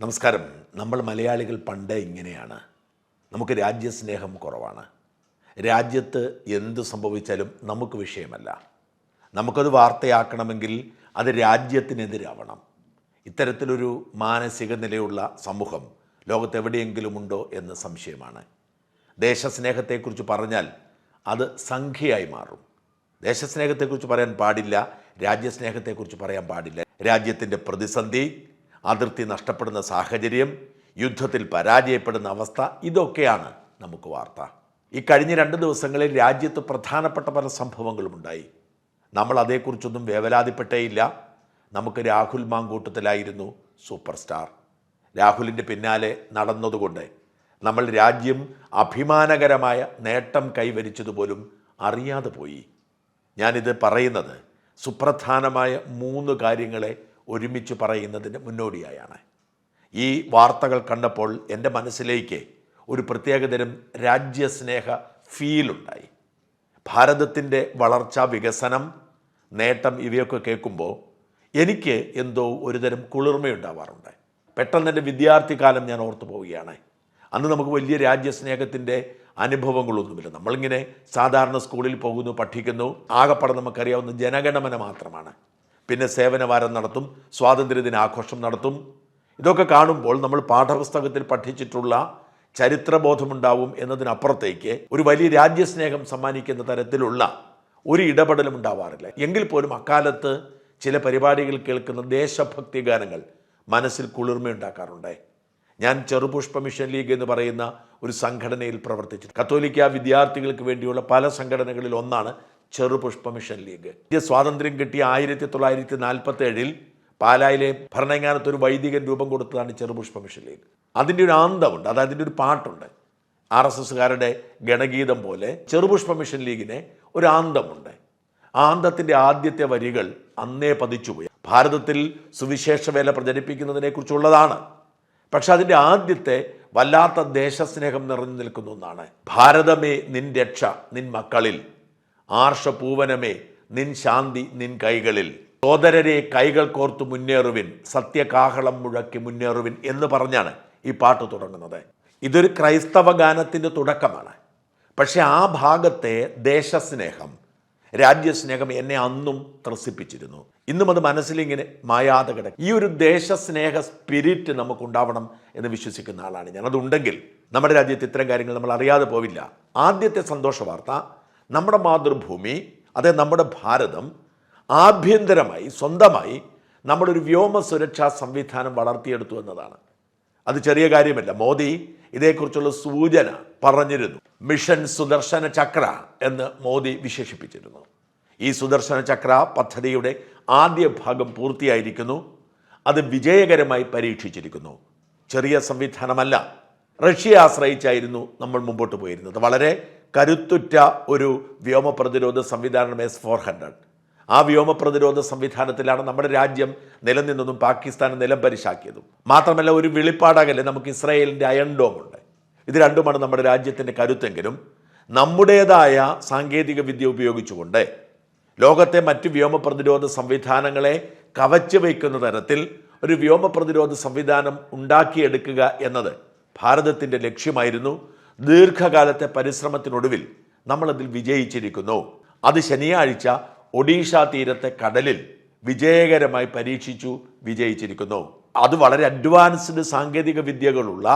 നമസ്കാരം. നമ്മൾ മലയാളികൾ പണ്ട് ഇങ്ങനെയാണ്. നമുക്ക് രാജ്യസ്നേഹം കുറവാണ്. രാജ്യത്ത് എന്ത് സംഭവിച്ചാലും നമുക്ക് വിഷയമല്ല. നമുക്കത് വാർത്തയാക്കണമെങ്കിൽ അത് രാജ്യത്തിനെതിരാവണം. ഇത്തരത്തിലൊരു മാനസിക നിലയുള്ള സമൂഹം ലോകത്തെവിടെയെങ്കിലും ഉണ്ടോ എന്ന് സംശയമാണ്. ദേശസ്നേഹത്തെക്കുറിച്ച് പറഞ്ഞാൽ അത് സംഖ്യയായി മാറും. ദേശസ്നേഹത്തെക്കുറിച്ച് പറയാൻ പാടില്ല രാജ്യസ്നേഹത്തെക്കുറിച്ച് പറയാൻ പാടില്ല. രാജ്യത്തിന്റെ പ്രതിസന്ധി അതിർത്തി നഷ്ടപ്പെടുന്ന സാഹചര്യം യുദ്ധത്തിൽ പരാജയപ്പെടുന്ന അവസ്ഥ ഇതൊക്കെയാണ് നമുക്ക് വാർത്ത. ഈ കഴിഞ്ഞ രണ്ട് ദിവസങ്ങളിൽ രാജ്യത്ത് പ്രധാനപ്പെട്ട പല സംഭവങ്ങളുമുണ്ടായി നമ്മൾ അതേക്കുറിച്ചൊന്നും വേവലാതിപ്പെട്ടേയില്ല. നമുക്ക് രാഹുൽ മാങ്കൂട്ടത്തിലായിരുന്നു സൂപ്പർ സ്റ്റാർ രാഹുലിന്റെ പിന്നാലെ നടന്നതുകൊണ്ട് നമ്മൾ രാജ്യം അഭിമാനകരമായ നേട്ടം കൈവരിച്ചതുപോലും അറിയാതെ പോയി. ഞാനിത് പറയുന്നത് സുപ്രധാനമായ മൂന്ന് കാര്യങ്ങളെ ഒരുമിച്ച് പറയുന്നതിന് മുന്നോടിയായാണ്. ഈ വാർത്തകൾ കണ്ടപ്പോൾ എന്റെ മനസ്സിലേക്ക് ഒരു പ്രത്യേകതരം രാജ്യസ്നേഹ ഫീലുണ്ടായി ഭാരതത്തിന്റെ വളർച്ച വികസനം നേട്ടം ഇവയൊക്കെ കേൾക്കുമ്പോൾ എനിക്ക് എന്തോ ഒരുതരം കുളിർമയുണ്ടാവാറുണ്ട്. പെട്ടെന്ന് എന്റെ വിദ്യാർത്ഥി കാലം ഞാൻ ഓർത്തു പോവുകയാണ്. അന്ന് നമുക്ക് വലിയ രാജ്യസ്നേഹത്തിന്റെ അനുഭവങ്ങളൊന്നുമില്ല. നമ്മളിങ്ങനെ സാധാരണ സ്കൂളിൽ പോകുന്നു പഠിക്കുന്നു ആകെപ്പാടെ നമുക്കറിയാവുന്ന ജനഗണമന മാത്രമാണ്. പിന്നെ സേവനവാരം നടത്തും സ്വാതന്ത്ര്യദിന ആഘോഷം നടത്തും. ഇതൊക്കെ കാണുമ്പോൾ നമ്മൾ പാഠപുസ്തകത്തിൽ പഠിച്ചിട്ടുള്ള ചരിത്രബോധമുണ്ടാവും എന്നതിനപ്പുറത്തേക്ക് ഒരു വലിയ രാജ്യസ്നേഹം സമ്മാനിക്കുന്ന തരത്തിലുള്ള ഒരു ഇടപെടലും ഉണ്ടാവാറില്ല. എങ്കിൽ പോലും അക്കാലത്ത് ചില പരിപാടികൾ കേൾക്കുന്ന ദേശഭക്തി ഗാനങ്ങൾ മനസ്സിൽ കുളിർമയുണ്ടാക്കാറുണ്ട്. ഞാൻ ചെറുപുഷ്പ മിഷൻ ലീഗ് എന്ന് പറയുന്ന ഒരു സംഘടനയിൽ പ്രവർത്തിച്ചിട്ടുണ്ട്. കത്തോലിക്ക വിദ്യാർത്ഥികൾക്ക് വേണ്ടിയുള്ള പല സംഘടനകളിൽ ഒന്നാണ് ചെറുപുഷ്പ മിഷൻ ലീഗ്. ഇന്ത്യ സ്വാതന്ത്ര്യം കിട്ടിയ ആയിരത്തി തൊള്ളായിരത്തി നാൽപ്പത്തി ഏഴിൽ പാലായിലെ ഭരണങ്ങാനത്ത് ഒരു വൈദികൻ രൂപം കൊടുത്തതാണ് ചെറുപുഷ്പ മിഷൻ ലീഗ്. അതിന്റെ ഒരു ആന്തമുണ്ട് അത് അതിന്റെ ഒരു പാട്ടുണ്ട്. ആർ എസ് എസ്സുകാരുടെ ഗണഗീതം പോലെ ചെറുപുഷ്പ മിഷൻ ലീഗിന് ഒരു ആന്തമുണ്ട്. ആന്തത്തിന്റെ ആദ്യത്തെ വരികൾ അന്നേ പതിച്ചുപോയി ഭാരതത്തിൽ സുവിശേഷ വേല പ്രചരിപ്പിക്കുന്നതിനെ കുറിച്ചുള്ളതാണ് പക്ഷെ അതിന്റെ ആദ്യത്തെ വല്ലാത്ത ദേശസ്നേഹം നിറഞ്ഞു നിൽക്കുന്ന ഒന്നാണ്. ഭാരതമേ നിൻ രക്ഷ നിൻ മക്കളിൽ. ആർഷപൂവനമേ നിൻ ശാന്തി നിൻ കൈകളിൽ. സോദരരെ കൈകൾ കോർത്ത് മുന്നേറുവിൻ സത്യകാഹളം മുഴക്കി മുന്നേറുവിൻ എന്ന് പറഞ്ഞാണ് ഈ പാട്ട് തുടങ്ങുന്നത്. ഇതൊരു ക്രൈസ്തവ ഗാനത്തിന്റെ തുടക്കമാണ്. പക്ഷെ ആ ഭാഗത്തെ ദേശസ്നേഹം രാജ്യസ്നേഹം എന്നെ അന്നും ത്രസിപ്പിച്ചിരുന്നു. ഇന്നും അത് മനസ്സിലിങ്ങനെ മായാതെ കിടക്കും. ഈ ഒരു ദേശസ്നേഹ സ്പിരിറ്റ് നമുക്കുണ്ടാവണം എന്ന് വിശ്വസിക്കുന്ന ആളാണ് ഞാൻ. അതുണ്ടെങ്കിൽ നമ്മുടെ രാജ്യത്ത് ഇത്തരം കാര്യങ്ങൾ നമ്മൾ അറിയാതെ പോവില്ല. ആദ്യത്തെ സന്തോഷ വാർത്ത നമ്മുടെ മാതൃഭൂമി അതെ നമ്മുടെ ഭാരതം ആഭ്യന്തരമായി സ്വന്തമായി നമ്മളൊരു വ്യോമ സുരക്ഷാ സംവിധാനം വളർത്തിയെടുത്തു എന്നതാണ്. അത് ചെറിയ കാര്യമല്ല. മോദി ഇതേക്കുറിച്ചുള്ള സൂചന പറഞ്ഞിരുന്നു. മിഷൻ സുദർശന ചക്ര എന്ന് മോദി വിശേഷിപ്പിച്ചിരുന്നു. ഈ സുദർശന ചക്ര പദ്ധതിയുടെ ആദ്യ ഭാഗം പൂർത്തിയായിരിക്കുന്നു. അത് വിജയകരമായി പരീക്ഷിച്ചിരിക്കുന്നു. ചെറിയ സംവിധാനമല്ല. റഷ്യയെ ആശ്രയിച്ചായിരുന്നു നമ്മൾ മുമ്പോട്ട് പോയിരുന്നത്. വളരെ കരുത്തുറ്റ ഒരു വ്യോമ പ്രതിരോധ സംവിധാനം എസ് ഫോർ ഹൺഡ്രഡ് ആ വ്യോമ പ്രതിരോധ സംവിധാനത്തിലാണ് നമ്മുടെ രാജ്യം നിലനിന്നതും പാകിസ്ഥാൻ നിലം പരിശാക്കിയതും മാത്രമല്ല ഒരു വെളിപ്പാടാകല്ലേ നമുക്ക് ഇസ്രായേലിന്റെ അയൺ ഉണ്ട്. ഇത് രണ്ടുമാണ് നമ്മുടെ രാജ്യത്തിന്റെ കരുത്തെങ്കിലും നമ്മുടേതായ സാങ്കേതിക വിദ്യ ഉപയോഗിച്ചുകൊണ്ട് ലോകത്തെ മറ്റ് വ്യോമ പ്രതിരോധ സംവിധാനങ്ങളെ കവച്ചു വയ്ക്കുന്ന തരത്തിൽ ഒരു വ്യോമ പ്രതിരോധ സംവിധാനം ഉണ്ടാക്കിയെടുക്കുക എന്നത് ഭാരതത്തിന്റെ ലക്ഷ്യമായിരുന്നു. ദീർഘകാലത്തെ പരിശ്രമത്തിനൊടുവിൽ നമ്മളതിൽ വിജയിച്ചിരിക്കുന്നു. അത് ശനിയാഴ്ച ഒഡീഷ തീരത്തെ കടലിൽ വിജയകരമായി പരീക്ഷിച്ചു വിജയിച്ചിരിക്കുന്നു. അത് വളരെ അഡ്വാൻസ്ഡ് സാങ്കേതിക വിദ്യകളുള്ള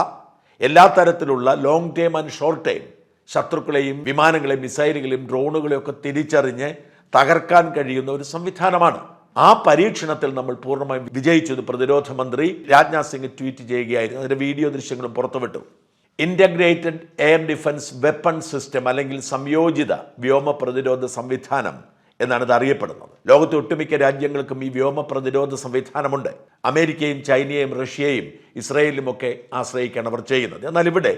എല്ലാ തരത്തിലുള്ള long time and short time ശത്രുക്കളെയും വിമാനങ്ങളെയും മിസൈലുകളെയും ഡ്രോണുകളെയും ഒക്കെ തിരിച്ചറിഞ്ഞ് തകർക്കാൻ കഴിയുന്ന ഒരു സംവിധാനമാണ്. ആ പരീക്ഷണത്തിൽ നമ്മൾ പൂർണമായും വിജയിച്ചത് പ്രതിരോധ മന്ത്രി രാജ്നാഥ് സിംഗ് ട്വീറ്റ് ചെയ്യുകയായിരുന്നു. അതിന്റെ വീഡിയോ ദൃശ്യങ്ങളും പുറത്തുവിട്ടു. Integrated air defence weapon system അല്ലെങ്കിൽ സംയോജിത വ്യോമ പ്രതിരോധ സംവിധാനം എന്നാണ് ഇത് അറിയപ്പെടുന്നത്. ലോകത്തെ ഒട്ടുമിക്ക രാജ്യങ്ങൾക്കും ഈ വ്യോമ പ്രതിരോധ സംവിധാനമുണ്ട്. അമേരിക്കയും ചൈനയും റഷ്യയും ഇസ്രയേലും ഒക്കെ ആശ്രയിക്കാണ് അവർ ചെയ്യുന്നത്. എന്നാൽ ഇവിടെ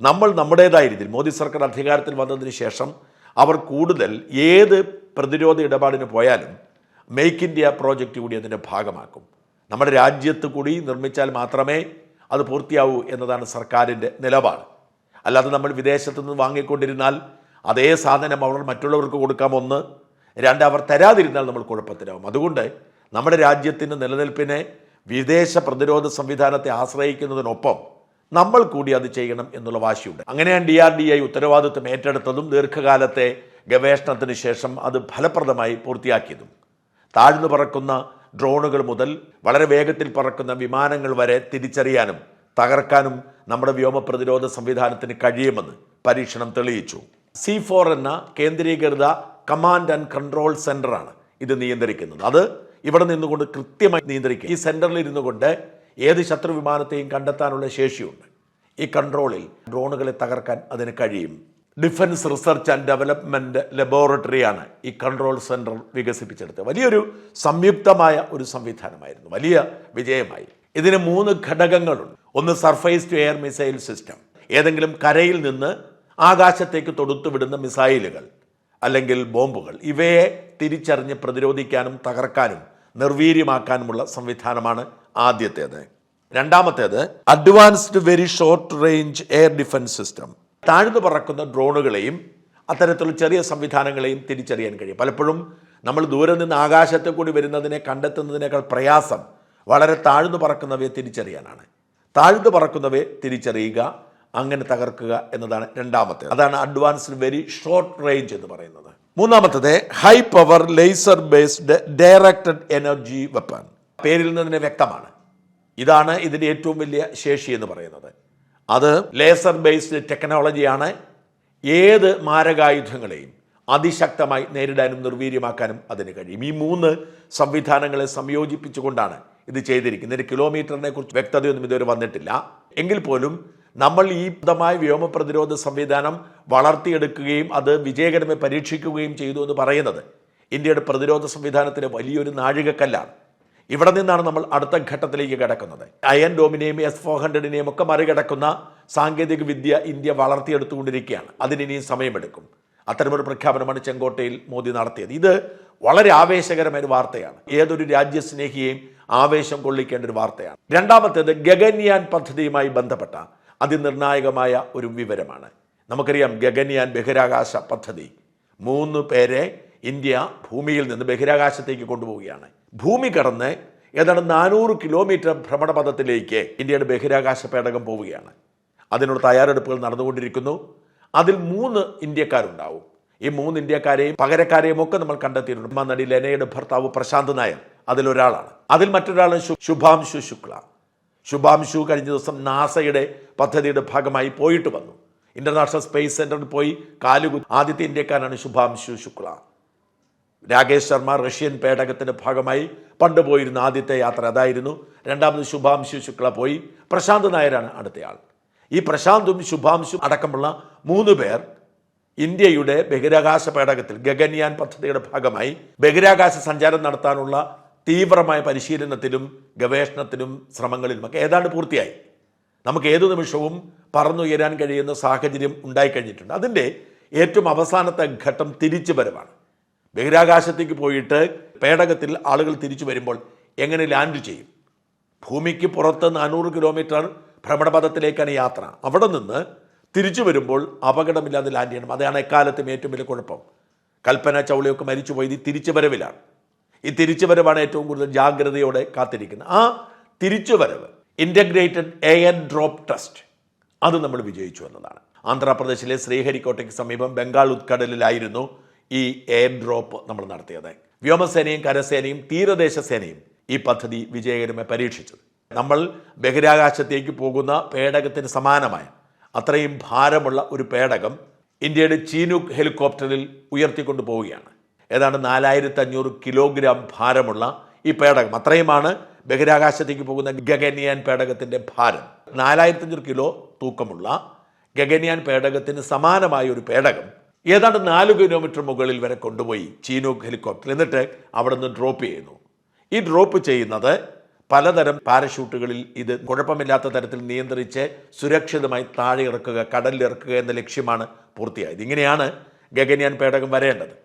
നമ്മൾ നമ്മുടേതായ രീതിയിൽ മോദി സർക്കാർ അധികാരത്തിൽ വന്നതിന് ശേഷം അവർ കൂടുതൽ ഏത് പ്രതിരോധ ഇടപാടിന് പോയാലും മേക്ക് ഇന്ത്യ പ്രോജക്റ്റ് കൂടി അതിന്റെ ഭാഗമാക്കും. നമ്മുടെ രാജ്യത്ത് കൂടി നിർമ്മിച്ചാൽ മാത്രമേ അത് പൂർത്തിയാവൂ എന്നതാണ് സർക്കാരിന്റെ നിലപാട്. അല്ലാതെ നമ്മൾ വിദേശത്തു നിന്ന് വാങ്ങിക്കൊണ്ടിരുന്നാൽ അതേ സാധനം അവർ മറ്റുള്ളവർക്ക് കൊടുക്കാം ഒന്ന് രണ്ട് അവർ തരാതിരുന്നാൽ നമ്മൾ കുഴപ്പത്തിലാവും. അതുകൊണ്ട് നമ്മുടെ രാജ്യത്തിന്റെ നിലനിൽപ്പിനെ വിദേശ പ്രതിരോധ സംവിധാനത്തെ ആശ്രയിക്കുന്നതിനൊപ്പം നമ്മൾ കൂടി അത് ചെയ്യണം എന്നുള്ള വാശിയുണ്ട്. അങ്ങനെയാണ് ഡി ആർ ഡി ഐ ഉത്തരവാദിത്വം ഏറ്റെടുത്തതും ദീർഘകാലത്തെ ഗവേഷണത്തിന് ശേഷം അത് ഫലപ്രദമായി പൂർത്തിയാക്കിയതും. താഴ്ന്നു പറക്കുന്ന ഡ്രോണുകൾ മുതൽ വളരെ വേഗത്തിൽ പറക്കുന്ന വിമാനങ്ങൾ വരെ തിരിച്ചറിയാനും തകർക്കാനും നമ്മുടെ വ്യോമ പ്രതിരോധ സംവിധാനത്തിന് കഴിയുമെന്ന് പരീക്ഷണം തെളിയിച്ചു. സി ഫോർ എന്ന കേന്ദ്രീകൃത കമാൻഡ് ആൻഡ് കൺട്രോൾ സെന്ററാണ് ഇത് നിയന്ത്രിക്കുന്നത്. അത് ഇവിടെ നിന്നുകൊണ്ട് കൃത്യമായി നിയന്ത്രിക്കും. ഈ സെന്ററിൽ ഇരുന്നു കൊണ്ട് ഏത് ശത്രു വിമാനത്തെയും കണ്ടെത്താനുള്ള ശേഷിയുണ്ട്. ഈ കൺട്രോളിൽ ഡ്രോണുകളെ തകർക്കാൻ അതിന് കഴിയും. ഡിഫൻസ് റിസർച്ച് ആൻഡ് ഡെവലപ്മെന്റ് ലബോറട്ടറിയാണ് ഈ കൺട്രോൾ സെന്റർ വികസിപ്പിച്ചെടുത്തത്. വലിയൊരു സംയുക്തമായ ഒരു സംവിധാനമായിരുന്നു. വലിയ വിജയമായി. ഇതിന് മൂന്ന് ഘടകങ്ങളുണ്ട്. ഒന്ന് surface to air missile system. ഏതെങ്കിലും കരയിൽ നിന്ന് ആകാശത്തേക്ക് തൊടുത്തുവിടുന്ന മിസൈലുകൾ അല്ലെങ്കിൽ ബോംബുകൾ ഇവയെ തിരിച്ചറിഞ്ഞ് പ്രതിരോധിക്കാനും തകർക്കാനും നിർവീര്യമാക്കാനുമുള്ള സംവിധാനമാണ് ആദ്യത്തേത്. രണ്ടാമത്തേത് advanced very short range air defence system. താഴ്ന്നു പറക്കുന്ന ഡ്രോണുകളെയും അത്തരത്തിലുള്ള ചെറിയ സംവിധാനങ്ങളെയും തിരിച്ചറിയാൻ കഴിയും. പലപ്പോഴും നമ്മൾ ദൂരെ നിന്ന് ആകാശത്തെ കൂടി വരുന്നതിനെ കണ്ടെത്തുന്നതിനേക്കാൾ പ്രയാസം വളരെ താഴ്ന്നു പറക്കുന്നവയെ തിരിച്ചറിയാനാണ്. താഴ്ന്നു പറക്കുന്നവയെ തിരിച്ചറിയുക അങ്ങനെ തകർക്കുക എന്നതാണ് രണ്ടാമത്തെ. അതാണ് അഡ്വാൻസ്ഡ് വെരി ഷോർട്ട് റേഞ്ച് എന്ന് പറയുന്നത്. മൂന്നാമത്തത് high power laser based directed energy weapon. പേരിൽ നിന്ന് തന്നെ വ്യക്തമാണ്. ഇതാണ് ഇതിന്റെ ഏറ്റവും വലിയ ശേഷി എന്ന് പറയുന്നത്. അത് ലേസർ ബേസ്ഡ് ടെക്നോളജിയാണ് ഏത് മാരകായുധങ്ങളെയും അതിശക്തമായി നേരിടാനും നിർവീര്യമാക്കാനും അതിന് കഴിയും. ഈ മൂന്ന് സംവിധാനങ്ങളെ സംയോജിപ്പിച്ചുകൊണ്ടാണ് ഇത് ചെയ്തിരിക്കുന്നത്. ഇതിന്റെ കിലോമീറ്ററിനെ കുറിച്ച് വ്യക്തതയൊന്നും ഇതുവരെ വന്നിട്ടില്ല. എങ്കിൽ പോലും നമ്മൾ ഈ വിധമായ വ്യോമ പ്രതിരോധ സംവിധാനം വളർത്തിയെടുക്കുകയും അത് വിജയകരമായി പരീക്ഷിക്കുകയും ചെയ്തു എന്ന് പറയുന്നത് ഇന്ത്യയുടെ പ്രതിരോധ സംവിധാനത്തിന് വലിയൊരു നാഴികക്കല്ലാണ്. ഇവിടെ നിന്നാണ് നമ്മൾ അടുത്ത ഘട്ടത്തിലേക്ക് കിടക്കുന്നത്. അയൻ ഡോമിനെയും എസ് ഫോർ ഹൺഡ്രഡിനെയും ഒക്കെ മറികടക്കുന്ന സാങ്കേതിക വിദ്യ ഇന്ത്യ വളർത്തിയെടുത്തുകൊണ്ടിരിക്കുകയാണ്. അതിനിനിയും സമയമെടുക്കും. അത്തരമൊരു പ്രഖ്യാപനമാണ് ചെങ്കോട്ടയിൽ മോദി നടത്തിയത്. ഇത് വളരെ ആവേശകരമായ ഒരു വാർത്തയാണ്. ഏതൊരു രാജ്യസ്നേഹിയെയും ആവേശം കൊള്ളിക്കേണ്ട ഒരു വാർത്തയാണ്. രണ്ടാമത്തേത് ഗഗൻയാൻ പദ്ധതിയുമായി ബന്ധപ്പെട്ട അതിനിർണായകമായ ഒരു വിവരമാണ്. നമുക്കറിയാം ഗഗൻയാൻ ബഹിരാകാശ പദ്ധതി. മൂന്ന് പേരെ ഇന്ത്യ ഭൂമിയിൽ നിന്ന് ബഹിരാകാശത്തേക്ക് കൊണ്ടുപോവുകയാണ്. ഭൂമി കടന്ന് ഏതാണ്ട് നാനൂറ് കിലോമീറ്റർ ഭ്രമണപഥത്തിലേക്ക് ഇന്ത്യയുടെ ബഹിരാകാശ പേടകം പോവുകയാണ്. അതിനുള്ള തയ്യാറെടുപ്പുകൾ നടന്നുകൊണ്ടിരിക്കുന്നു. അതിൽ മൂന്ന് ഇന്ത്യക്കാരുണ്ടാവും. ഈ മൂന്ന് ഇന്ത്യക്കാരെയും പകരക്കാരെയും ഒക്കെ നമ്മൾ കണ്ടെത്തിയിട്ടുണ്ട്. ഉമ്മ നടി ലെനയുടെ ഭർത്താവ് പ്രശാന്ത് നായർ അതിലൊരാളാണ് അതിൽ മറ്റൊരാൾ ശുഭാംശു ശുക്ല. ശുഭാംശു കഴിഞ്ഞ ദിവസം നാസയുടെ പദ്ധതിയുടെ ഭാഗമായി പോയിട്ട് വന്നു. ഇന്റർനാഷണൽ സ്പേസ് സെന്ററിൽ പോയി കാലുകു ആദ്യത്തെ ഇന്ത്യക്കാരനാണ് ശുഭാംശു ശുക്ല. രാകേഷ് ശർമ്മ റഷ്യൻ പേടകത്തിന്റെ ഭാഗമായി പണ്ട് പോയിരുന്ന ആദ്യത്തെ യാത്ര അതായിരുന്നു. രണ്ടാമത് ശുഭാംശു ശുക്ല പോയി. പ്രശാന്ത് നായരാണ് അടുത്തയാൾ. ഈ പ്രശാന്തും ശുഭാംശും അടക്കമുള്ള മൂന്ന് പേർ ഇന്ത്യയുടെ ബഹിരാകാശ പേടകത്തിൽ ഗഗൻയാൻ പദ്ധതിയുടെ ഭാഗമായി ബഹിരാകാശ സഞ്ചാരം നടത്താനുള്ള തീവ്രമായ പരിശീലനത്തിലും ഗവേഷണത്തിലും ശ്രമങ്ങളിലുമൊക്കെ ഏതാണ്ട് പൂർത്തിയായി. നമുക്ക് ഏതു നിമിഷവും പറന്നുയരാൻ കഴിയുന്ന സാഹചര്യം ഉണ്ടായിക്കഴിഞ്ഞിട്ടുണ്ട്. അതിന്റെ ഏറ്റവും അവസാനത്തെ ഘട്ടം തിരിച്ചു വരവാണ് ബഹിരാകാശത്തേക്ക് പോയിട്ട് പേടകത്തിൽ ആളുകൾ തിരിച്ചു വരുമ്പോൾ എങ്ങനെ ലാൻഡ് ചെയ്യും? ഭൂമിക്ക് പുറത്ത് നാനൂറ് കിലോമീറ്റർ ഭ്രമണപഥത്തിലേക്കാണ് യാത്ര. അവിടെ നിന്ന് തിരിച്ചു വരുമ്പോൾ അപകടമില്ലാതെ ലാൻഡ് ചെയ്യണം. അതാണ് എക്കാലത്തും ഏറ്റവും വലിയ കുഴപ്പം. കൽപ്പന ചൗളിയൊക്കെ മരിച്ചു പോയത് ഈ തിരിച്ചു വരവിലാണ് ഈ തിരിച്ചു വരവാണ് ഏറ്റവും കൂടുതൽ ജാഗ്രതയോടെ കാത്തിരിക്കുന്നത്. ആ തിരിച്ചു വരവ് ഇന്റഗ്രേറ്റഡ് എയർ ഡ്രോപ്പ് ടെസ്റ്റ് അത് നമ്മൾ വിജയിച്ചു എന്നതാണ്. ആന്ധ്രാപ്രദേശിലെ ശ്രീഹരിക്കോട്ടയ്ക്ക് സമീപം ബംഗാൾ ഉത്കടലിലായിരുന്നു ഈ എയർ ഡ്രോപ്പ് നമ്മൾ നടത്തിയത്. വ്യോമസേനയും കരസേനയും തീരദേശ സേനയും ഈ പദ്ധതി വിജയകരമായി പരീക്ഷിച്ചത് നമ്മൾ ബഹിരാകാശത്തേക്ക് പോകുന്ന പേടകത്തിന് സമാനമായ അത്രയും ഭാരമുള്ള ഒരു പേടകം ഇന്ത്യയുടെ ചീനൂക്ക് ഹെലികോപ്റ്ററിൽ ഉയർത്തിക്കൊണ്ടു പോവുകയാണ്. ഏതാണ്ട് നാലായിരത്തി അഞ്ഞൂറ് കിലോഗ്രാം ഭാരമുള്ള ഈ പേടകം. അത്രയുമാണ് ബഹിരാകാശത്തേക്ക് പോകുന്ന ഗഗന്യാൻ പേടകത്തിന്റെ ഭാരം. നാലായിരത്തി അഞ്ഞൂറ് കിലോ തൂക്കമുള്ള ഗഗന്യാൻ പേടകത്തിന് സമാനമായ ഒരു പേടകം ഏതാണ്ട് നാല് കിലോമീറ്റർ മുകളിൽ വരെ കൊണ്ടുപോയി ചീനൂക്ക് ഹെലികോപ്റ്റർ എന്നിട്ട് അവിടെ നിന്ന് ഡ്രോപ്പ് ചെയ്യുന്നു. ഈ ഡ്രോപ്പ് ചെയ്യുന്നത് പലതരം പാരഷൂട്ടുകളിൽ ഇത് കുഴപ്പമില്ലാത്ത തരത്തിൽ നിയന്ത്രിച്ച് സുരക്ഷിതമായി താഴെ ഇറക്കുക കടലിൽ ഇറക്കുക എന്ന ലക്ഷ്യമാണ് പൂർത്തിയായത്. ഇങ്ങനെയാണ് ഗഗൻയാൻ പേടകം വരേണ്ടത്.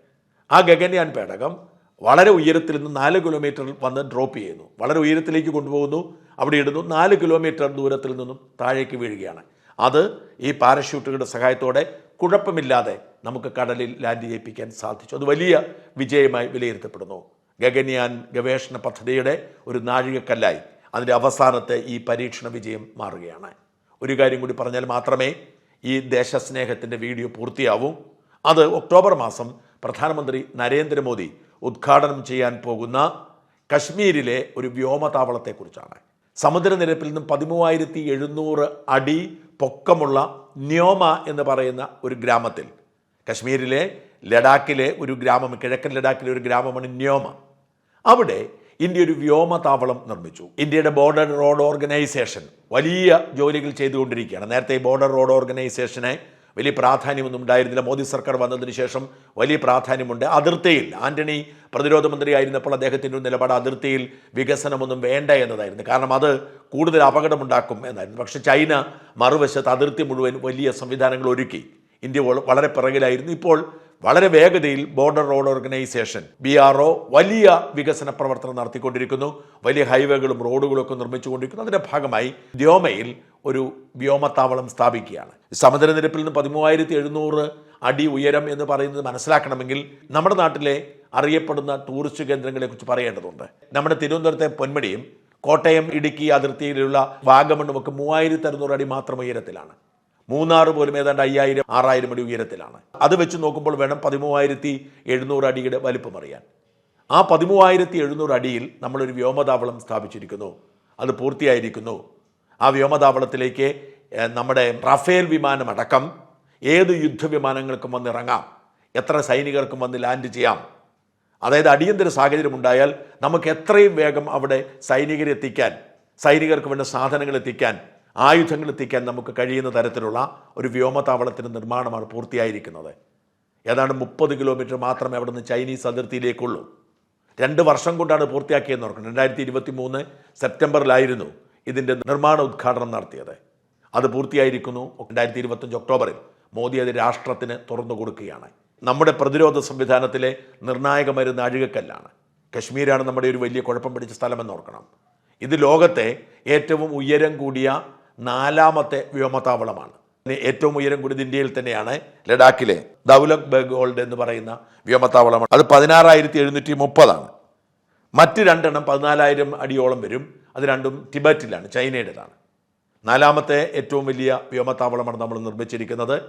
ആ ഗഗൻയാൻ പേടകം വളരെ ഉയരത്തിൽ നിന്ന് നാല് കിലോമീറ്റർ വന്ന് ഡ്രോപ്പ് ചെയ്യുന്നു. വളരെ ഉയരത്തിലേക്ക് കൊണ്ടുപോകുന്നു. അവിടെ ഇടുന്നു. നാല് കിലോമീറ്റർ ദൂരത്തിൽ നിന്നും താഴേക്ക് വീഴുകയാണ്. അത് ഈ പാരഷൂട്ടുകളുടെ സഹായത്തോടെ കുഴപ്പമില്ലാതെ നമുക്ക് കടലിൽ ലാൻഡ് ചെയ്യിപ്പിക്കാൻ സാധിച്ചു. അത് വലിയ വിജയമായി വിലയിരുത്തപ്പെടുന്നു. ഗഗൻയാൻ ഗവേഷണ പദ്ധതിയുടെ ഒരു നാഴികക്കല്ലായി അതിന്റെ അവസാനത്തെ ഈ പരീക്ഷണ വിജയം മാറുകയാണ്. ഒരു കാര്യം കൂടി പറഞ്ഞാൽ മാത്രമേ ഈ ദേശസ്നേഹത്തിന്റെ വീഡിയോ പൂർത്തിയാവൂ. അത് ഒക്ടോബർ മാസം പ്രധാനമന്ത്രി നരേന്ദ്രമോദി ഉദ്ഘാടനം ചെയ്യാൻ പോകുന്ന കശ്മീരിലെ ഒരു വ്യോമതാവളത്തെക്കുറിച്ചാണ്. സമുദ്രനിരപ്പിൽ നിന്നും പതിമൂവായിരത്തി എഴുന്നൂറ് അടി പൊക്കമുള്ള ന്യോമ എന്ന് പറയുന്ന ഒരു ഗ്രാമത്തിൽ. കശ്മീരിലെ ലഡാക്കിലെ ഒരു ഗ്രാമം കിഴക്കൻ ലഡാക്കിലെ ഒരു ഗ്രാമമാണ് ന്യോമ. അവിടെ ഇന്ത്യ ഒരു വ്യോമതാവളം നിർമ്മിച്ചു. ഇന്ത്യയുടെ ബോർഡർ റോഡ് ഓർഗനൈസേഷൻ വലിയ ജോലികൾ ചെയ്തുകൊണ്ടിരിക്കുകയാണ്. നേരത്തെ ബോർഡർ റോഡ് ഓർഗനൈസേഷനെ വലിയ പ്രാധാന്യമൊന്നും ഉണ്ടായിരുന്നില്ല. മോദി സർക്കാർ വന്നതിന് ശേഷം വലിയ പ്രാധാന്യമുണ്ട്. അതിർത്തിയിൽ ആന്റണി പ്രതിരോധ മന്ത്രിയായിരുന്നപ്പോൾ അദ്ദേഹത്തിന്റെ നിലപാട് അതിർത്തിയിൽ വികസനമൊന്നും വേണ്ട എന്നതായിരുന്നു. കാരണം അത് കൂടുതൽ അപകടമുണ്ടാക്കും എന്നായിരുന്നു. പക്ഷേ ചൈന മറുവശത്ത് അതിർത്തി മുഴുവൻ വലിയ സംവിധാനങ്ങൾ ഒരുക്കി. ഇന്ത്യ വളരെ പിറകിലായിരുന്നു. ഇപ്പോൾ വളരെ വേഗതയിൽ border road organisation B R O വലിയ വികസന പ്രവർത്തനം നടത്തിക്കൊണ്ടിരിക്കുന്നു. വലിയ ഹൈവേകളും റോഡുകളും ഒക്കെ നിർമ്മിച്ചുകൊണ്ടിരിക്കുന്നു. അതിന്റെ ഭാഗമായി വ്യോമയിൽ ഒരു വ്യോമത്താവളം സ്ഥാപിക്കുകയാണ്. സമുദ്രനിരപ്പിൽ നിന്ന് പതിമൂവായിരത്തി എഴുന്നൂറ് അടി ഉയരം എന്ന് പറയുന്നത് മനസ്സിലാക്കണമെങ്കിൽ നമ്മുടെ നാട്ടിലെ അറിയപ്പെടുന്ന ടൂറിസ്റ്റ് കേന്ദ്രങ്ങളെ കുറിച്ച് പറയേണ്ടതുണ്ട്. നമ്മുടെ തിരുവനന്തപുരത്തെ പൊന്മടിയും കോട്ടയം ഇടുക്കി അതിർത്തിയിലുള്ള വാഗമണ്ണും ഒക്കെ മൂവായിരത്തി അറുന്നൂറ് അടി മാത്രം ഉയരത്തിലാണ്. മൂന്നാർ പോലും ഏതാണ്ട് അയ്യായിരം ആറായിരം അടി ഉയരത്തിലാണ്. അത് വെച്ച് നോക്കുമ്പോൾ വേണം പതിമൂവായിരത്തി എഴുന്നൂറ് അടിയുടെ വലിപ്പം അറിയാൻ. ആ പതിമൂവായിരത്തി എഴുന്നൂറ് അടിയിൽ നമ്മളൊരു വ്യോമതാവളം സ്ഥാപിച്ചിരിക്കുന്നു. അത് പൂർത്തിയായിരിക്കുന്നു. ആ വ്യോമതാവളത്തിലേക്ക് നമ്മുടെ റഫേൽ വിമാനമടക്കം ഏത് യുദ്ധവിമാനങ്ങൾക്കും വന്നിറങ്ങാം. എത്ര സൈനികർക്കും വന്ന് ലാൻഡ് ചെയ്യാം. അതായത് അടിയന്തര സാഹചര്യം ഉണ്ടായാൽ നമുക്ക് എത്രയും വേഗം അവിടെ സൈനികരെ എത്തിക്കാൻ സൈനികർക്ക് വേണ്ട സാധനങ്ങൾ എത്തിക്കാൻ ആയുധങ്ങൾ എത്തിക്കാൻ നമുക്ക് കഴിയുന്ന തരത്തിലുള്ള ഒരു വ്യോമതാവളത്തിന്റെ നിർമ്മാണമാണ് പൂർത്തിയായിരിക്കുന്നത്. ഏതാണ്ട് മുപ്പത് കിലോമീറ്റർ മാത്രമേ അവിടുന്ന് ചൈനീസ് അതിർത്തിയിലേക്കുള്ളൂ. രണ്ട് വർഷം കൊണ്ടാണ് പൂർത്തിയാക്കിയെന്ന് ഓർക്കണം. രണ്ടായിരത്തി ഇരുപത്തി മൂന്ന് സെപ്റ്റംബറിലായിരുന്നു ഇതിന്റെ നിർമ്മാണ ഉദ്ഘാടനം നടത്തിയത്. അത് പൂർത്തിയായിരിക്കുന്നു രണ്ടായിരത്തി ഇരുപത്തഞ്ച് ഒക്ടോബറിൽ. മോദി അത് രാഷ്ട്രത്തിന് തുറന്നു കൊടുക്കുകയാണ്. നമ്മുടെ പ്രതിരോധ സംവിധാനത്തിലെ നിർണായകമരുന്ന് അഴുകക്കല്ലാണ്. കശ്മീരാണ് നമ്മുടെ ഒരു വലിയ കുഴപ്പം പിടിച്ച സ്ഥലമെന്ന് ഓർക്കണം. ഇത് ലോകത്തെ ഏറ്റവും ഉയരം കൂടിയ നാലാമത്തെ വ്യോമതാവളമാണ്. ഏറ്റവും ഉയരം കൂടിയത് ഇന്ത്യയിൽ തന്നെയാണ് ലഡാക്കിലെ ദൗലക് ബഗോൾഡ് എന്ന് പറയുന്ന വ്യോമത്താവളമാണ് അത് പതിനാറായിരത്തി എഴുന്നൂറ്റി മുപ്പതാണ് മറ്റ് രണ്ടെണ്ണം പതിനാലായിരം അടിയോളം വരും. അത് രണ്ടും ടിബറ്റിലാണ് ചൈനയുടേതാണ്. നാലാമത്തെ ഏറ്റവും വലിയ വ്യോമത്താവളമാണ് നമ്മൾ നിർമ്മിച്ചിരിക്കുന്നത്.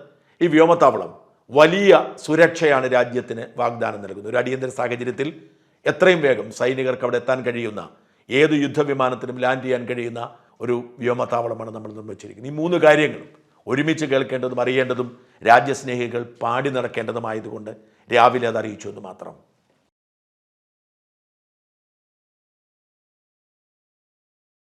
ഈ വ്യോമത്താവളം വലിയ സുരക്ഷയാണ് രാജ്യത്തിന് വാഗ്ദാനം നൽകുന്നത്. ഒരു അടിയന്തര സാഹചര്യത്തിൽ എത്രയും വേഗം സൈനികർക്ക് അവിടെ എത്താൻ കഴിയുന്ന ഏത് യുദ്ധവിമാനത്തിനും ലാൻഡ് ചെയ്യാൻ കഴിയുന്ന ഒരു വ്യോമത്താവളമാണ് നമ്മൾ നിർമ്മിച്ചിരിക്കുന്നത്. ഈ മൂന്ന് കാര്യങ്ങളും ഒരുമിച്ച് കേൾക്കേണ്ടതും അറിയേണ്ടതും രാജ്യസ്നേഹികൾ പാടി നടക്കേണ്ടതുമായതുകൊണ്ട് രാവിലെ അത് അറിയിച്ചു എന്ന് മാത്രം.